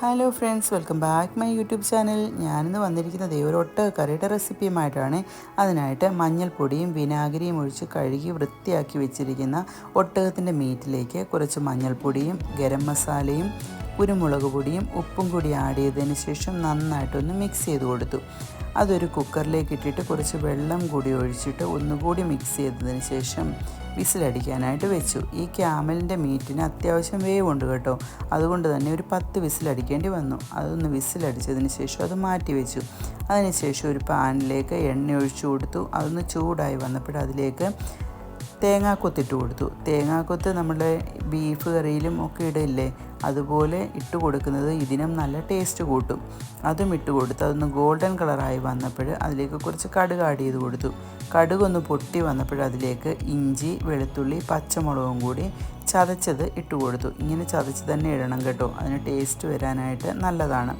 Hello friends welcome back my YouTube channel ഞാനിന്ന് വന്നിരിക്കുന്നത് ഒരു ഒട്ട കറിയുടെ റെസിപ്പിയുമായിട്ടാണ് അതിനായിട്ട് മഞ്ഞൾപ്പൊടിയും വിനാഗിരിയും ഒഴിച്ച് കഴുകി വൃത്തിയാക്കി വെച്ചിരിക്കുന്ന ഒട്ടകത്തിന്റെ മീറ്റിലേക്ക് കുറച്ച് മഞ്ഞൾപ്പൊടിയും ഗരം മസാലയും കുരുമുളക് പൊടിയും ഉപ്പും കൂടി ആഡ് ചെയ്തതിന് ശേഷം നന്നായിട്ടൊന്ന് മിക്സ് ചെയ്ത് കൊടുത്തു. അതൊരു കുക്കറിലേക്ക് ഇട്ടിട്ട് കുറച്ച് വെള്ളം കൂടി ഒഴിച്ചിട്ട് ഒന്നുകൂടി മിക്സ് ചെയ്തതിന് ശേഷം വിസിലടിക്കാനായിട്ട് വെച്ചു. ഈ ക്യാമലിന്റെ മീറ്റിന് അത്യാവശ്യം വേവുണ്ട് കേട്ടോ. അതുകൊണ്ട് തന്നെ ഒരു പത്ത് വിസിലടിക്കേണ്ടി വന്നു. അതൊന്ന് വിസിലടിച്ചതിന് ശേഷം അത് മാറ്റി വെച്ചു. അതിനുശേഷം ഒരു പാനിലേക്ക് എണ്ണ ഒഴിച്ചു കൊടുത്തു. അതൊന്ന് ചൂടായി വന്നപ്പോൾ അതിലേക്ക് തേങ്ങാക്കൊത്തിട്ട് കൊടുത്തു. തേങ്ങാക്കൊത്ത് നമ്മുടെ ബീഫ് കറിയിലും ഒക്കെ ഇടില്ലേ അതുപോലെ ഇട്ട് കൊടുക്കുന്നത് ഇതിനും നല്ല ടേസ്റ്റ് കൂട്ടും. അതും ഇട്ട് കൊടുത്ത് അതൊന്ന് ഗോൾഡൻ കളറായി വന്നപ്പോൾ അതിലേക്ക് കുറച്ച് കടുക് ആഡ് ചെയ്ത് കൊടുത്തു. കടുകൊന്ന് പൊട്ടി വന്നപ്പോൾ അതിലേക്ക് ഇഞ്ചി വെളുത്തുള്ളി പച്ചമുളകും കൂടി ചതച്ചത് ഇട്ട് കൊടുത്തു. ഇങ്ങനെ ചതച്ച് തന്നെ ഇടണം കേട്ടോ. അതിന് ടേസ്റ്റ് വരാനായിട്ട് നല്ലതാണ്.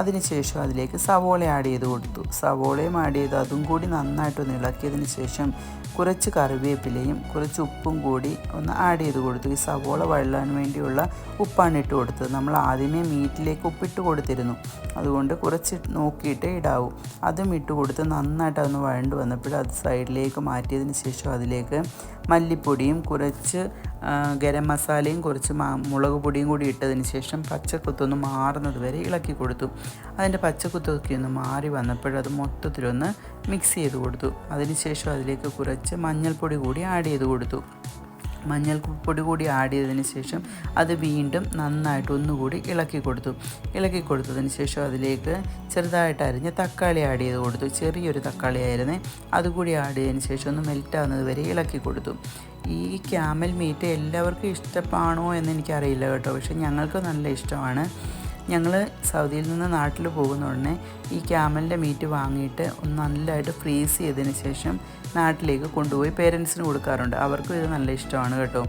അതിനുശേഷം അതിലേക്ക് സവോള ആഡ് ചെയ്ത് കൊടുത്തു. സവോളയും ആഡ് ചെയ്ത്. അതും കൂടി നന്നായിട്ടൊന്ന് ഇളക്കിയതിന് ശേഷം കുറച്ച് കറിവേപ്പിലയും കുറച്ച് ഉപ്പും കൂടി ഒന്ന് ആഡ് ചെയ്ത് കൊടുത്തു. ഈ സവോള വഴലാൻ വേണ്ടിയുള്ള ഉപ്പാണ് ഇട്ട് കൊടുത്തത്. നമ്മൾ ആദ്യമേ മീറ്റിലേക്ക് ഉപ്പിട്ട് കൊടുത്തിരുന്നു. അതുകൊണ്ട് കുറച്ച് നോക്കിയിട്ട് ഇടാവൂ. അതും ഇട്ട് കൊടുത്ത് നന്നായിട്ട് അതൊന്ന് വഴണ്ട് വന്നപ്പോൾ അത് സൈഡിലേക്ക് മാറ്റിയതിന് ശേഷം അതിലേക്ക് മല്ലിപ്പൊടിയും കുറച്ച് ഗരം മസാലയും കുറച്ച് മുളക് പൊടിയും കൂടി ഇട്ടതിന് ശേഷം പച്ചക്കുത്തൊന്ന് മാറുന്നത് വരെ ഇളക്കി കൊടുത്തു. അതിന്റെ പച്ചക്കുത്തൊക്കെ ഒന്ന് മാറി വന്നപ്പോഴത് മൊത്തത്തിലൊന്ന് മിക്സ് ചെയ്ത് കൊടുത്തു. അതിനുശേഷം അതിലേക്ക് കുറച്ച് മഞ്ഞൾപ്പൊടി കൂടി ആഡ് ചെയ്ത് കൊടുത്തു. മഞ്ഞൾപ്പൊടി കൂടി ആഡ് ചെയ്തതിന് ശേഷം അത് വീണ്ടും നന്നായിട്ട് ഒന്നുകൂടി ഇളക്കി കൊടുത്തു. ഇളക്കി കൊടുത്തതിന് ശേഷം അതിലേക്ക് ചെറുതായിട്ട് അരിഞ്ഞ് തക്കാളി ആഡ് ചെയ്ത് കൊടുത്തു. ചെറിയൊരു തക്കാളി ആയിരുന്നേ. അതുകൂടി ആഡ് ചെയ്തതിന് ശേഷം ഒന്ന് മെൽറ്റ് ആവുന്നത് വരെ ഇളക്കി കൊടുത്തു. ഈ ക്യാമൽ മീറ്റ് എല്ലാവർക്കും ഇഷ്ടമാണോ എന്ന് എനിക്കറിയില്ല കേട്ടോ. പക്ഷെ ഞങ്ങൾക്ക് നല്ല ഇഷ്ടമാണ്. ഞങ്ങൾ സൗദിയിൽ നിന്ന് നാട്ടിൽ പോകുന്ന ഉടനെ ഈ ക്യാമലിന്റെ മീറ്റ് വാങ്ങിയിട്ട് ഒന്ന് നല്ലതായിട്ട് ഫ്രീസ് ചെയ്തതിന് ശേഷം നാട്ടിലേക്ക് കൊണ്ടുപോയി പേരൻസിന് കൊടുക്കാറുണ്ട്. അവർക്കും ഇത് നല്ല ഇഷ്ടമാണ് കേട്ടോ.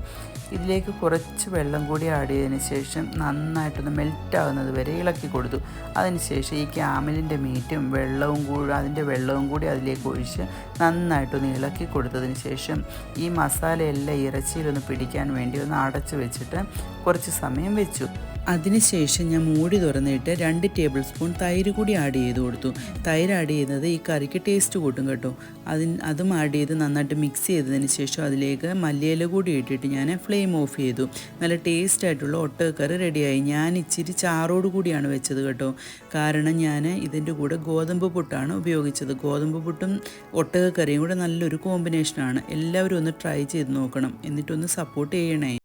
ഇതിലേക്ക് കുറച്ച് വെള്ളം കൂടി ആഡ് ചെയ്തതിന് ശേഷം നന്നായിട്ടൊന്ന് മെൽറ്റ് ആകുന്നത് വരെ ഇളക്കി കൊടുത്തു. അതിനുശേഷം ഈ ക്യാമലിന്റെ മീറ്റും വെള്ളവും കൂടി അതിന്റെ വെള്ളവും കൂടി അതിലേക്ക് ഒഴിച്ച് നന്നായിട്ടൊന്ന് ഇളക്കി കൊടുത്തതിന് ശേഷം ഈ മസാലയെല്ലാം ഇറച്ചിയിലൊന്ന് പിടിക്കാൻ വേണ്ടി ഒന്ന് അടച്ചു വെച്ചിട്ട് കുറച്ച് സമയം വെച്ചു. അതിനുശേഷം ഞാൻ മൂടി തുറന്നിട്ട് രണ്ട് ടേബിൾ സ്പൂൺ തൈര് കൂടി ആഡ് ചെയ്ത് കൊടുത്തു. തൈര് ആഡ് ചെയ്യുന്നത് ഈ കറിക്ക് ടേസ്റ്റ് കൂട്ടും കേട്ടോ. അതിന് അതും ആഡ് ചെയ്ത് നന്നായിട്ട് മിക്സ് ചെയ്തതിന് ശേഷം അതിലേക്ക് മല്ലിയില കൂടി ഇട്ടിട്ട് ഞാൻ ഫ്ലെയിം ഓഫ് ചെയ്തു. നല്ല ടേസ്റ്റ് ആയിട്ടുള്ള ഒട്ടകക്കറി റെഡിയായി ഞാൻ ഇച്ചിരി ചാറോട് കൂടിയാണ് വെച്ചത് കേട്ടോ. കാരണം ഞാൻ ഇതിന്റെ കൂടെ ഗോതമ്പ് പുട്ടാണ് ഉപയോഗിച്ചത്. ഗോതമ്പ് പുട്ടും ഒട്ടകക്കറിയും കൂടെ നല്ലൊരു കോമ്പിനേഷനാണ് എല്ലാവരും ഒന്ന് ട്രൈ ചെയ്ത് നോക്കണം. എന്നിട്ടൊന്ന് സപ്പോർട്ട് ചെയ്യണേ.